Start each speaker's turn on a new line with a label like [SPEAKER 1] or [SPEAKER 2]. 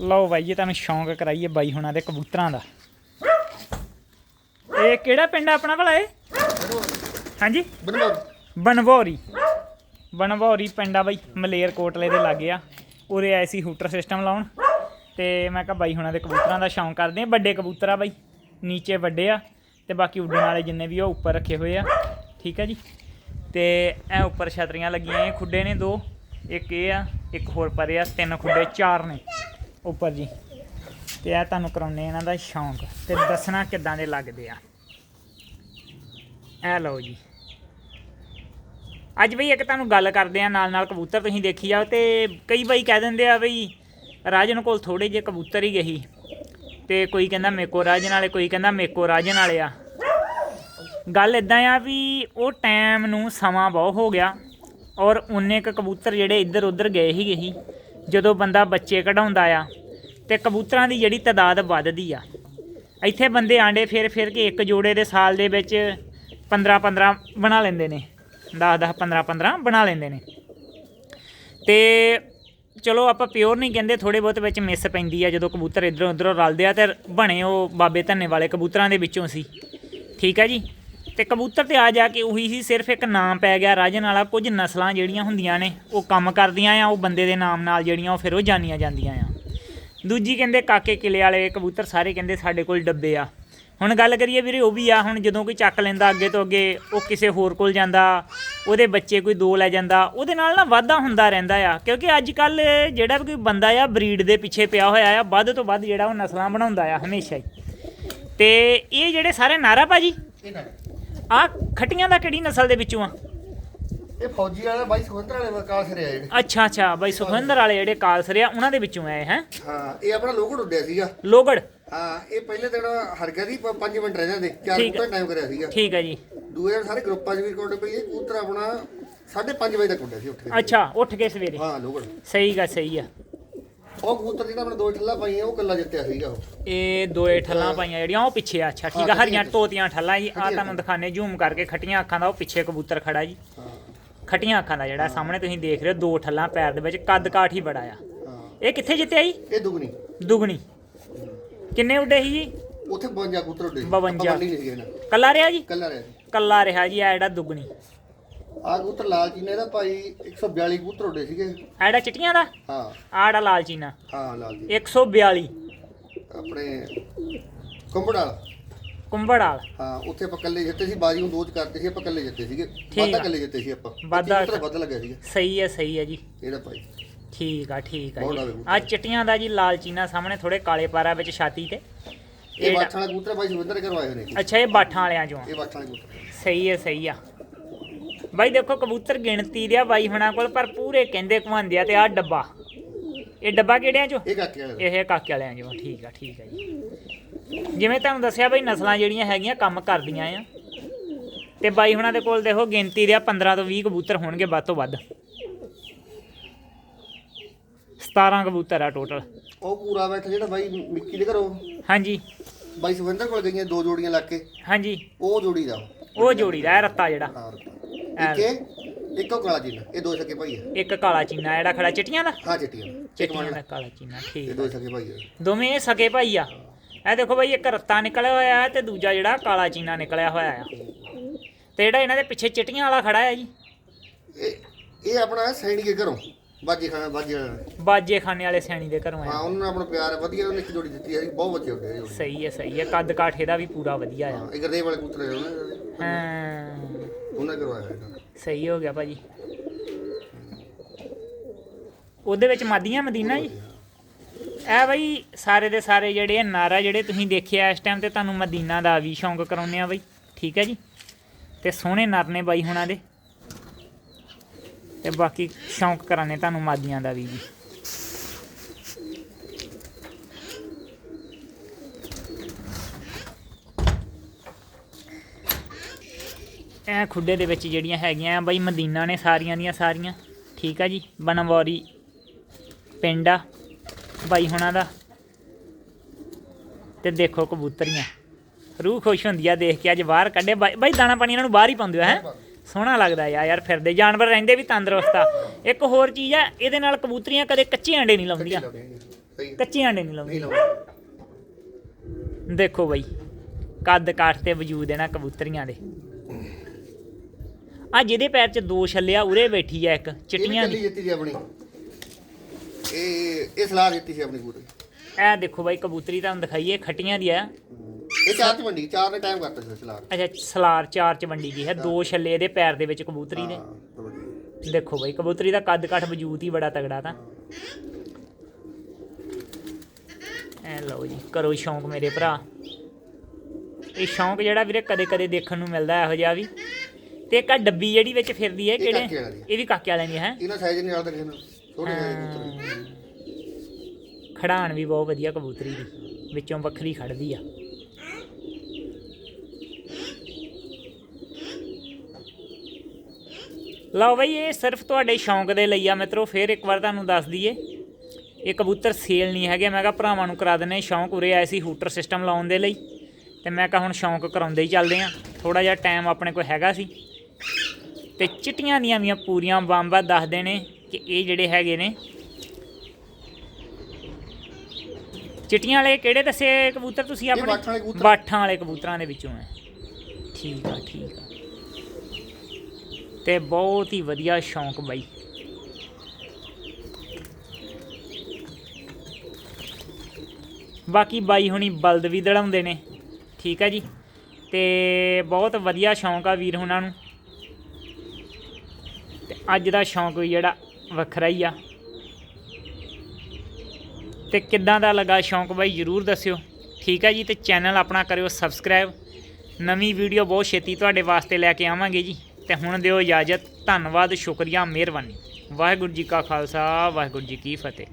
[SPEAKER 1] ਲਓ ਬਾਈ ਜੀ ਤੁਹਾਨੂੰ ਸ਼ੌਂਕ ਕਰਾਈਏ ਬਾਈ ਹੁਣਾਂ ਦੇ ਕਬੂਤਰਾਂ ਦਾ। ਇਹ ਕਿਹੜਾ ਪਿੰਡ ਆ ਆਪਣਾ ਭਲਾ ਇਹ? ਹਾਂਜੀ? ਬਨਵੋਰੀ ਬਨਵੋਰੀ ਪਿੰਡ ਆ ਬਾਈ ਮਲੇਰ ਕੋਟਲੇ ਦੇ ਲਾਗੇ ਆ। ਉਰੇ ਆਏ ਸੀ ਹੂਟਰ ਸਿਸਟਮ ਲਾਉਣ। ਤੇ ਮੈਂ ਕਿਹਾ ਬਾਈ ਹੁਣਾਂ ਦੇ ਕਬੂਤਰਾਂ ਦਾ ਸ਼ੌਂਕ ਕਰਦੇ ਆ। ਵੱਡੇ ਕਬੂਤਰ ਆ ਬਾਈ ਨੀਚੇ ਵੱਡੇ ਆ। ਤੇ ਬਾਕੀ ਉੱਡਣ ਵਾਲੇ ਜਿੰਨੇ ਵੀ ਉਹ ਉੱਪਰ ਰੱਖੇ ਹੋਏ ਆ। ਠੀਕ ਆ ਜੀ? ਤੇ ਐ ਉੱਪਰ ਛਤਰੀਆਂ ਲੱਗੀਆਂ ਇਹ ਖੁੱਡੇ ਨੇ ਦੋ ਇੱਕ ਇਹ ਆ ਇੱਕ ਹੋਰ ਪਰੇ ਆ ਤਿੰਨ ਖੁੱਡੇ ਚਾਰ ਨੇ। ਉੱਪਰ ਜੀ। ਤੇ ਇਹ ਤੁਹਾਨੂੰ ਕਰਾਉਣੇ ਇਹਨਾਂ ਦਾ ਸ਼ੌਂਕ। ਤੇ ਦੱਸਣਾ ਕਿੱਦਾਂ ਦੇ ਲੱਗਦੇ ਆ। ਐ ਲਓ ਜੀ। ਅੱਜ ਬਈ ਇੱਕ ਤੁਹਾਨੂੰ ਗੱਲ ਕਰਦੇ ਆ ਨਾਲ ਨਾਲ ਕਬੂਤਰ ਤੁਸੀਂ ਦੇਖੀ ਜਾਓ ਤੇ ਕਈ ਬਾਈ ਕਹਿ ਦਿੰਦੇ ਆ ਬਈ, ਰਾਜਨ ਕੋਲ ਥੋੜੇ ਜਿਹੇ ਕਬੂਤਰ ਹੀ ਗਈ ਤੇ ਕੋਈ ਕਹਿੰਦਾ ਮੇਕੋ ਰਾਜਨ ਵਾਲੇ, ਕੋਈ ਕਹਿੰਦਾ ਮੇਕੋ ਰਾਜਨ ਵਾਲੇ ਆ। ਗੱਲ ਇਦਾਂ ਆ ਵੀ ਉਹ ਟਾਈਮ ਨੂੰ ਸਮਾਂ ਬਹੁਤ ਹੋ ਗਿਆ ਔਰ ਉਨੇ ਕ ਕਬੂਤਰ ਜਿਹੜੇ ਇੱਧਰ ਉੱਧਰ ਗਏ ਹੀ। ਗਈ ਜਦੋਂ ਬੰਦਾ ਬੱਚੇ ਕਢਾਉਂਦਾ ਆ ਤੇ ਕਬੂਤਰਾਂ ਦੀ ਜਿਹੜੀ ਤਾਦਾਦ ਵੱਧਦੀ ਆ। ਇੱਥੇ ਬੰਦੇ ਆਂਡੇ ਫੇਰ ਫੇਰ ਕੇ ਇੱਕ ਜੋੜੇ ਦੇ ਸਾਲ ਦੇ ਵਿੱਚ 15 15 ਬਣਾ ਲੈਂਦੇ ਨੇ। 10 10 15 15 ਬਣਾ ਲੈਂਦੇ ਨੇ। ਤੇ ਚਲੋ ਆਪਾਂ ਪਿਓਰ ਨਹੀਂ ਕਹਿੰਦੇ ਥੋੜੇ ਬਹੁਤ ਵਿੱਚ ਮਿਸ ਪੈਂਦੀ ਆ ਜਦੋਂ ਕਬੂਤਰ ਇਧਰੋਂ ਉਧਰੋਂ ਰਲਦੇ ਆ ਤੇ ਬਣੇ ਉਹ ਬਾਬੇ ਧੰਨੇ ਵਾਲੇ ਕਬੂਤਰਾਂ ਦੇ ਵਿੱਚੋਂ ਸੀ। ਠੀਕ ਆ ਜੀ? ਤੇ ਕਬੂਤਰ ਤੇ ਆ ਜਾ ਕੇ ਉਹੀ ਸੀ ਸਿਰਫ ਇੱਕ ਨਾਮ ਪੈ ਗਿਆ ਰਾਜਨ ਵਾਲਾ, ਕੁਝ ਨਸਲਾਂ ਜਿਹੜੀਆਂ ਹੁੰਦੀਆਂ ਨੇ, ਉਹ ਕੰਮ ਕਰਦੀਆਂ ਆ, ਉਹ ਬੰਦੇ ਦੇ ਨਾਮ ਨਾਲ ਜਿਹੜੀਆਂ, ਉਹ ਫਿਰ ਉਹ ਜਾਣੀਆਂ ਜਾਂਦੀਆਂ ਆ। ਦੂਜੀ ਕਹਿੰਦੇ ਕਾਕੇ ਕਿਲੇ ਵਾਲੇ ਕਬੂਤਰ ਸਾਰੇ ਕਹਿੰਦੇ ਸਾਡੇ ਕੋਲ ਡੱਬੇ ਆ। ਹੁਣ ਗੱਲ ਕਰੀਏ ਵੀਰੇ, ਉਹ ਵੀ ਆ, ਹੁਣ ਜਦੋਂ ਕੋਈ ਚੱਕ ਲੈਂਦਾ ਅੱਗੇ ਤੋਂ ਅੱਗੇ, ਉਹ ਕਿਸੇ ਹੋਰ ਕੋਲ ਜਾਂਦਾ, ਉਹਦੇ ਬੱਚੇ ਕੋਈ ਦੋ ਲੈ ਜਾਂਦਾ, ਉਹਦੇ ਨਾਲ ਨਾ ਵਾਧਾ ਹੁੰਦਾ ਰਹਿੰਦਾ ਆ, ਕਿਉਂਕਿ ਅੱਜ ਕੱਲ ਜਿਹੜਾ ਵੀ ਕੋਈ ਬੰਦਾ ਆ, ਬਰੀਡ ਦੇ ਪਿੱਛੇ ਪਿਆ ਹੋਇਆ ਆ, ਵੱਧ ਤੋਂ ਵੱਧ ਜਿਹੜਾ ਉਹ ਨਸਲਾਂ ਬਣਾਉਂਦਾ ਆ, ਹਮੇਸ਼ਾ ਹੀ। ਤੇ ਇਹ ਜਿਹੜੇ ਸਾਰੇ ਨਾਰਾ ਭਾਜੀ? ਆ ਖਟੀਆਂ ਦਾ ਕਿਹੜੀ ਨਸਲ ਦੇ ਵਿੱਚੋਂ ਆ?
[SPEAKER 2] ਇਹ ਫੌਜੀ ਵਾਲੇ ਬਾਈ ਸੁਖੰਦਰ ਵਾਲੇ ਵਕਾਲ ਸਿਰੇ ਆ ਜਿਹੜੇ।
[SPEAKER 1] ਅੱਛਾ ਅੱਛਾ ਬਾਈ ਸੁਖਵਿੰਦਰ ਵਾਲੇ ਜਿਹੜੇ ਕਾਲਸਰੇ ਆ ਉਹਨਾਂ ਦੇ ਵਿੱਚੋਂ ਆਏ ਹੈ?
[SPEAKER 2] ਹਾਂ ਇਹ ਆਪਣਾ ਲੋਕੜ ਉੱਡਿਆ ਸੀਗਾ।
[SPEAKER 1] ਲੋਗੜ?
[SPEAKER 2] ਹਾਂ ਇਹ ਪਹਿਲੇ ਦਿਨ ਹਰ ਗਿਆ ਸੀ 5 ਮਿੰਟ ਰਹਿੰਦੇ ਦੇ ਚਾਰ
[SPEAKER 1] ਠੀਕ ਹੈ।
[SPEAKER 2] ਘੰਟਾ ਟਾਈਮ ਕਰਿਆ ਸੀਗਾ।
[SPEAKER 1] ਠੀਕ ਹੈ ਜੀ।
[SPEAKER 2] ਦੂਏ ਦਿਨ ਸਾਰੇ ਗਰੁੱਪਾਂ 'ਚ ਵੀ ਰਿਕਾਰਡ ਪਈ ਇਹ ਕਬੂਤਰ ਆਪਣਾ 5:30 ਵਜੇ ਤੱਕ ਉੱਡਿਆ ਸੀ ਉੱਠ ਕੇ।
[SPEAKER 1] ਅੱਛਾ ਉੱਠ ਕੇ ਸਵੇਰੇ।
[SPEAKER 2] ਹਾਂ ਲੋਕੜ
[SPEAKER 1] ਸਹੀ ਗਾ ਸਹੀ ਆ।
[SPEAKER 2] ਉਹ ਕਬੂਤਰ ਜਿਹੜਾ ਆਪਣੇ ਦੋ ਠੱਲਾ ਪਾਈਆਂ ਉਹ ਕੱਲਾ ਜਿੱਤਿਆ ਸੀਗਾ ਉਹ।
[SPEAKER 1] ਇਹ ਦੋਏ ਠੱਲਾਂ ਪਾਈਆਂ ਜਿਹੜੀਆਂ ਉਹ ਪਿੱਛੇ ਆ। ਅੱਛਾ ਠੀਕ ਆ ਹਰੀਆਂ। ਤੋਤੀਆਂ ਠੱਲਾਂ ਜੀ ਆ ਤੁਹਾਨੂੰ ਦਿਖਾਣੇ ਜ਼ੂਮ ਕਰਕੇ ਖੱਟੀਆਂ ਅੱਖਾਂ ਦਾ ਉਹ ਪਿੱਛੇ ਕਬੂਤਰ ਖੜਾ ਜੀ। ਖੱਟੀਆਂ ਅੱਖਾਂ ਦਾ ਜਿਹੜਾ ਸਾਹਮਣੇ ਤੁਸੀਂ ਦੇਖ ਰਹੇ ਹੋ ਦੋ ਠੱਲਾਂ ਪੈਰ ਦੇ ਵਿੱਚ ਕੱਦ ਕਾਠ ਹੀ ਬੜਾ ਆ।
[SPEAKER 2] ਹਾਂ।
[SPEAKER 1] ਇਹ ਕਿੱਥੇ ਜਿੱਤਿਆ ਜੀ?
[SPEAKER 2] ਇਹ ਦੁਗਣੀ।
[SPEAKER 1] ਦੁਗਣੀ। ਕਿੰਨੇ ਉੱਡੇ ਸੀ ਜੀ?
[SPEAKER 2] ਉੱਥੇ 52 ਕਬੂਤਰ ਉੱਡੇ।
[SPEAKER 1] 52
[SPEAKER 2] ਨਹੀਂ ਸੀਗੇ ਨਾ।
[SPEAKER 1] ਕੱਲਾ ਰਿਹਾ ਜੀ?
[SPEAKER 2] ਕੱਲਾ ਰਿਹਾ
[SPEAKER 1] ਕੱਲਾ ਰਿਹਾ ਜੀ ਆ ਜਿਹੜਾ ਦੁਗਣੀ।
[SPEAKER 2] ਆ ਕਬੂਤਰ ਲਾਲ ਜੀ ਨੇ ਇਹਦਾ ਭਾਈ 142 ਕਬੂਤਰ ਉੱਡੇ ਸੀਗੇ।
[SPEAKER 1] ਆ ਜਿਹੜਾ ਚਿੱਟੀਆਂ ਦਾ?
[SPEAKER 2] ਹਾਂ।
[SPEAKER 1] ਆ ਜਿਹੜਾ ਲਾਲ ਚੀਨਾ।
[SPEAKER 2] ਹਾਂ ਲਾਲ ਜੀ
[SPEAKER 1] 142
[SPEAKER 2] ਆਪਣੇ ਕੰਬੜ ਵਾਲਾ।
[SPEAKER 1] ਕੁੰਬੜ ਵਾਲ।
[SPEAKER 2] ਹਾਂ ਉੱਥੇ ਆਪਾਂ ਇਕੱਲੇ ਜਿੱਤੇ ਸੀ ਬਾਜੀ ਨੂੰ ਦੋ ਚ ਕਰਦੇ ਸੀ ਆਪਾਂ ਇਕੱਲੇ ਜਿੱਤੇ ਸੀਗੇ।
[SPEAKER 1] ਠੀਕ
[SPEAKER 2] ਵਾਧਾ
[SPEAKER 1] ਆ।
[SPEAKER 2] ਇਕੱਲੇ ਜਿੱਤੇ ਸੀ ਆਪਾਂ।
[SPEAKER 1] ਵਾਧਾ-
[SPEAKER 2] ਵਾਧਾ ਵੱਧ ਲੱਗਿਆ ਸੀਗਾ।
[SPEAKER 1] ਸਹੀ ਹੈ ਸਹੀ ਹੈ ਜੀ।
[SPEAKER 2] ਇਹਦਾ ਭਾਈ।
[SPEAKER 1] ਠੀਕ ਆ ਠੀਕ ਆ
[SPEAKER 2] ਬਹੁਤ
[SPEAKER 1] ਜੀ।
[SPEAKER 2] ਲਾਵੇ
[SPEAKER 1] ਆ ਚਿੱਟੀਆਂ ਦਾ ਜੀ ਲਾਲ ਚੀਨਾ ਸਾਹਮਣੇ ਥੋੜੇ ਕਾਲੇ ਪਾਰਾ ਵਿੱਚ ਛਾਤੀ ਤੇ।
[SPEAKER 2] ਇਹ ਬਾਠਾਂ ਵਾਲਾ ਕਬੂਤਰ ਭਾਈ ਸੁਵਿੰਦਰ ਕਰਵਾਏ ਹੋਏ ਨੇ। ਜੀ।
[SPEAKER 1] ਅੱਛਾ ਇਹ ਬਾਠਾਂ ਵਾਲਿਆਂ ਚੋਂ ਆ।
[SPEAKER 2] ਇਹ ਬਾਠਾਂ ਵਾਲੇ ਕਬੂਤਰ।
[SPEAKER 1] ਸਹੀ ਹੈ ਸਹੀ ਆ। ਬਾਈ ਦੇਖੋ ਕਬੂਤਰ ਗਿਣਤੀ ਦੇ ਆ ਬਾਈ ਹੁਣਾਂ ਕੋਲ ਪਰ ਪੂਰੇ ਕਹਿੰਦੇ ਘਵਾਉਂਦੇ ਆ ਤੇ ਆ ਡੱਬਾ। ਇਹ ਡੱਬਾ ਕਿਹੜਿਆਂ ਚੋਂ?
[SPEAKER 2] ਇਹ ਕਾਕੇ ਵਾਲੇ।
[SPEAKER 1] ਇਹ ਕਾਕੇ ਵਾਲਿਆਂ ਚੋਂ ਠੀਕ ਆ ਠੀਕ ਆ ਜੀ। ਜਿਵੇਂ ਤੁਹਾਨੂੰ ਦੱਸਿਆ ਬਾਈ ਨਸਲਾਂ ਜਿਹੜੀਆਂ ਹੈਗੀਆਂ ਕੰਮ ਕਰਦੀਆਂ ਆ। ਤੇ ਬਾਈ ਹੁਣਾਂ ਦੇ ਕੋਲ ਦੇਖੋ ਗਿਣਤੀ ਦੇ ਆ 15 ਤੋਂ 20 ਕਬੂਤਰ ਹੋਣਗੇ ਵੱਧ ਤੋਂ ਵੱਧ। 17 ਕਬੂਤਰ ਆ ਟੋਟਲ।
[SPEAKER 2] ਉਹ ਪੂਰਾ ਬੈਠਾ ਜਿਹੜਾ ਬਾਈ ਮਿੱਕੀ ਦੇ ਘਰੋਂ?
[SPEAKER 1] ਹਾਂਜੀ।
[SPEAKER 2] ਬਾਈ ਸੁਵਿੰਦਰ ਕੋਲ ਗਈਆਂ ਦੋ ਜੋੜੀਆਂ ਲੱਗ ਕੇ।
[SPEAKER 1] ਹਾਂਜੀ।
[SPEAKER 2] ਉਹ ਜੋੜੀ ਦਾ।
[SPEAKER 1] ਉਹ ਜੋੜੀ ਦਾ ਰੱਤਾ ਜਿਹੜਾ।
[SPEAKER 2] ਇੱਕ ਕਾਲਾ ਜੀ ਇਹ ਦੋ ਸਕੇ ਭਾਈ ਆ।
[SPEAKER 1] ਇੱਕ ਕਾਲਾ ਚੀਨਾ ਜਿਹੜਾ ਖੜਾ ਚਿੱਟੀਆਂ ਦਾ?
[SPEAKER 2] ਹਾਂ ਚਿੱਟੀਆਂ।
[SPEAKER 1] ਚਿੱਟੀਆਂ ਦਾ ਕਾਲਾ ਚੀਨਾ
[SPEAKER 2] ਇਹ
[SPEAKER 1] ਠੀਕ
[SPEAKER 2] ਦੋ ਸਕੇ ਭਾਈ ਆ।
[SPEAKER 1] ਦੋਵੇਂ ਇਹ ਸਕੇ ਭਾਈ ਆ। ਇਹ ਦੇਖੋ ਭਾਈ ਇੱਕ ਰੱਤਾ ਨਿਕਲਿਆ ਹੋਇਆ ਹੈ ਤੇ ਦੂਜਾ ਜਿਹੜਾ ਕਾਲਾ ਚੀਨਾ ਨਿਕਲਿਆ ਹੋਇਆ ਆ। ਤੇ ਜਿਹੜਾ ਇਹਨਾਂ ਦੇ ਪਿੱਛੇ ਚਿੱਟੀਆਂ ਵਾਲਾ ਖੜਾ ਹੈ ਜੀ।
[SPEAKER 2] ਇਹ ਇਹ ਆਪਣਾ ਸੈਣੀ ਕੇ ਘਰੋਂ ਬਾਜੀ
[SPEAKER 1] ਖਾਨੇ ਵਾਲੇ ਸੈਣੀ ਦੇ ਘਰੋਂ
[SPEAKER 2] ਹਾਂ
[SPEAKER 1] ਆਇਆ
[SPEAKER 2] ਉਹਨਾਂ ਨੇ ਆਪਣਾ ਪਿਆਰ ਵਧੀਆ ਉਹਨੇ ਇੱਕ ਜੋੜੀ ਦਿੱਤੀ ਹੈ ਬਹੁਤ ਬੱਚੇ ਹੁੰਦੇ ਆ। ਇਹ ਜੋੜੀ
[SPEAKER 1] ਸਹੀ ਹੈ ਸਹੀ ਹੈ। ਕੱਦ ਕਾਠ ਇਹਦਾ ਵੀ ਪੂਰਾ ਵਧੀਆ ਆ।
[SPEAKER 2] ਹਾਂ ਇਹ ਗਰਦੇ ਵਾਲੇ ਕਬੂਤਰ ਹੈ ਉਹਨਾਂ।
[SPEAKER 1] ਹਾਂ।
[SPEAKER 2] ਉਹਨਾਂ ਕਰਵਾਇਆ ਇਹਨਾਂ
[SPEAKER 1] ਸਹੀ ਹੋ ਗਿਆ ਭਾਜੀ। ਉਹਦੇ ਵਿੱਚ ਮਾਦੀਆਂ ਮਦੀਨਾ ਜੀ? ਇਹ ਬਈ, ਸਾਰੇ ਦੇ ਸਾਰੇ ਜਿਹੜੇ ਆ ਨਾਰਾ ਜਿਹੜੇ ਤੁਸੀਂ ਦੇਖਿਆ ਇਸ ਟਾਈਮ ਤੇ ਤੁਹਾਨੂੰ ਮਦੀਨਾ ਦਾ ਵੀ ਸ਼ੌਂਕ ਕਰਾਉਂਦੇ ਆ ਬਈ। ਠੀਕ ਹੈ ਜੀ? ਤੇ ਸੋਹਣੇ ਨਰ ਨੇ ਬਾਈ ਹੁਣਾਂ ਦੇ। ਤੇ ਬਾਕੀ ਸ਼ੌਂਕ ਕਰਾਣੇ ਤੁਹਾਨੂੰ ਮਾਦੀਆਂ ਦਾ ਵੀ ਜੀ। ਇਹ ਖੁੱਡੇ ਦੇ ਵਿੱਚ ਜਿਹੜੀਆਂ ਹੈਗੀਆਂ ਆ ਬਈ ਮਦੀਨਾ ਨੇ ਸਾਰੀਆਂ ਦੀਆਂ ਸਾਰੀਆਂ। ਠੀਕ ਆ ਜੀ ਬਨਵੌਰੀ ਪਿੰਡ ਆ ਬਾਈ ਹੁਣਾਂ ਦਾ। ਤੇ ਦੇਖੋ ਕਬੂਤਰੀਆਂ। ਰੂਹ ਖੁਸ਼ ਹੁੰਦੀ ਆ ਦੇਖ ਕੇ ਅੱਜ ਬਾਹਰ ਕੱਢੇ। ਬਾਈ ਦਾਣਾ ਪਾਣੀ ਇਹਨਾਂ ਨੂੰ ਬਾਹਰ ਹੀ ਪਾਉਂਦੇ ਹੋ ਹੈ? ਸੋਹਣਾ ਲੱਗਦਾ ਯਾ ਯਾਰ ਫਿਰਦੇ। ਜਾਨਵਰ ਰਹਿੰਦੇ ਵੀ ਤੰਦਰੁਸਤ ਆ। ਇੱਕ ਹੋਰ ਚੀਜ਼ ਆ ਇਹਦੇ ਨਾਲ ਕਬੂਤਰੀਆਂ ਕਦੇ ਕੱਚੇ ਅੰਡੇ ਨਹੀਂ ਲਾਉਂਦੀਆਂ। ਕੱਚੇ ਆਂਡੇ ਨਹੀਂ।
[SPEAKER 2] ਨਹੀਂ
[SPEAKER 1] ਲਾਉਂਦੀ
[SPEAKER 2] ਲਾਉਂਦੇ।
[SPEAKER 1] ਦੇਖੋ ਬਈ ਕੱਦ ਕਾਠ ਤੇ ਵਜੂਦ ਇਹਨਾਂ ਕਬੂਤਰੀਆਂ ਦੇ। ਆ ਜਿਹਦੇ ਪੈਰ 'ਚ ਦੋ ਛੱਲਿਆ ਉਰੇ ਬੈਠੀ ਆ ਇੱਕ ਚਿੱਟੀਆਂ ਦੀ।
[SPEAKER 2] ਜਿੱਤੀ ਸੀ ਆਪਣੀ। ਇਹ ਇਹ ਸਲਾਹ ਦਿੱਤੀ ਸੀ ਆਪਣੀ ਕਬੂਤਰੀ
[SPEAKER 1] ਇਹ ਦੇਖੋ ਬਾਈ ਕਬੂਤਰੀ ਤੁਹਾਨੂੰ ਦਿਖਾਈਏ ਖੱਟੀਆਂ ਦੀ ਆ।
[SPEAKER 2] ਇਹ ਚਾਰ ਚ ਵੰਡੀ ਚਾਰ ਨੇ ਟਾਈਮ ਕਰਤਾ ਸੀ ਸਲਾਹ।
[SPEAKER 1] ਅੱਛਾ ਸਲਾਰ ਚਾਰ ਚ ਵੰਡੀ ਗਈ ਹੈ ਦੋ ਛੱਲੇ ਇਹਦੇ ਪੈਰ ਦੇ ਵਿੱਚ ਕਬੂਤਰੀ
[SPEAKER 2] ਵਧੀਆ।
[SPEAKER 1] ਦੇਖੋ ਬਾਈ ਕਬੂਤਰੀ ਦਾ ਕੱਦ ਕਾਠ ਵਜੂਦ ਹੀ ਬੜਾ ਤਗੜਾ ਤਾਂ। ਐ ਲਓ ਜੀ ਕਰੋ ਸ਼ੌਂਕ ਮੇਰੇ ਭਰਾ। ਇਹ ਸ਼ੌਂਕ ਜਿਹੜਾ ਵੀਰੇ ਕਦੇ ਕਦੇ ਦੇਖਣ ਨੂੰ ਮਿਲਦਾ ਇਹੋ ਜਿਹਾ ਵੀ। ਤੇ ਇੱਕ ਆ ਡੱਬੀ ਜਿਹੜੀ ਵਿੱਚ ਫਿਰਦੀ ਹੈ ਕਿਹੜੇ?
[SPEAKER 2] ਕਾਕੇ ਵਾਲੀ।
[SPEAKER 1] ਇਹ ਵੀ ਕਾਕੇ ਵਾਲਿਆਂ ਦੀ ਹੈ
[SPEAKER 2] ਇਹਨਾਂ ਸਾਈਜ਼ ਨਹੀਂ ਆਲਦਾ ਕਿਸੇ ਨੂੰ ਥੋੜੇ ਜਿਹੇ
[SPEAKER 1] ਖੜਾਣ ਵੀ ਬਹੁਤ ਵਧੀਆ ਕਬੂਤਰੀ ਦੀ ਵਿੱਚੋਂ ਵੱਖਰੀ ਖੜਦੀ ਆ। ਲਓ ਬਈ ਇਹ ਸਿਰਫ ਤੁਹਾਡੇ ਸ਼ੌਂਕ ਦੇ ਲਈ ਆ ਮਿੱਤਰੋ ਫੇਰ ਇੱਕ ਵਾਰ ਤੁਹਾਨੂੰ ਦੱਸ ਦਈਏ। ਇਹ ਕਬੂਤਰ ਸੇਲ ਨਹੀਂ ਹੈਗੇ ਮੈਂ ਕਿਹਾ ਭਰਾਵਾਂ ਨੂੰ ਕਰਾ ਦਿੰਨੇ ਸ਼ੌਂਕ ਉਰੇ ਆਏ ਸੀ ਹੂਟਰ ਸਿਸਟਮ ਲਾਉਣ ਦੇ ਲਈ। ਤੇ ਮੈਂ ਕਿਹਾ ਹੁਣ ਸ਼ੌਂਕ ਕਰਾਉਂਦੇ ਹੀ ਚੱਲਦੇ ਆ ਥੋੜਾ ਜਿਹਾ ਟਾਈਮ ਆਪਣੇ ਕੋਲ ਹੈਗਾ ਸੀ। ਤੇ ਚਿੱਟੀਆਂ ਦੀਆਂ ਵੀ ਪੂਰੀਆਂ ਬੰਬਾਂ ਦੱਸਦੇ ਨੇ ਕਿ ਇਹ ਜਿਹੜੇ ਹੈਗੇ ਨੇ। ਚਿੱਟੀਆਂ ਵਾਲੇ ਕਿਹੜੇ ਦੱਸੇ ਕਬੂਤਰ ਤੁਸੀਂ ਆਪਣੇ?
[SPEAKER 2] ਬਾਠਾਂ ਵਾਲੇ ਕਬੂਤਰ।
[SPEAKER 1] ਦੇ ਵਿੱਚੋਂ ਹੈ। ਠੀਕ ਆ ਠੀਕ ਆ। ਤੇ ਬਹੁਤ ਹੀ ਵਧੀਆ ਸ਼ੌਂਕ ਬਾਈ। ਬਾਕੀ ਬਾਈ ਹੁਣੀ ਬਲਦ ਵੀ ਦੜਾਉਂਦੇ ਨੇ। ਠੀਕ ਆ ਜੀ। ਤੇ ਬਹੁਤ ਵਧੀਆ ਸ਼ੌਂਕ ਆ ਵੀਰ ਹੁਣਾਂ ਨੂੰ। ਅੱਜ ਦਾ ਸ਼ੌਂਕ ਵੀ ਜਿਹੜਾ ਵੱਖਰਾ ਹੀ ਆ। ਤੇ ਕਿੱਦਾਂ ਦਾ ਲੱਗਾ ਸ਼ੌਂਕ ਬਾਈ ਜਰੂਰ ਦੱਸਿਓ। ਠੀਕ ਹੈ ਜੀ, ਤੇ ਚੈਨਲ ਆਪਣਾ ਕਰਿਓ ਸਬਸਕ੍ਰਾਈਬ। ਨਵੀਂ ਵੀਡੀਓ ਬਹੁਤ ਛੇਤੀ ਤੁਹਾਡੇ ਵਾਸਤੇ ਲੈ ਕੇ ਆਵਾਂਗੇ ਜੀ। ਤੇ ਹੁਣ ਦਿਓ ਇਜਾਜ਼ਤ। ਧੰਨਵਾਦ, ਸ਼ੁਕਰੀਆ, ਮਿਹਰਬਾਨੀ। ਵਾਹਿਗੁਰੂ ਜੀ ਕਾ ਖਾਲਸਾ, ਵਾਹਿਗੁਰੂ ਜੀ ਕੀ ਫਤਿਹ।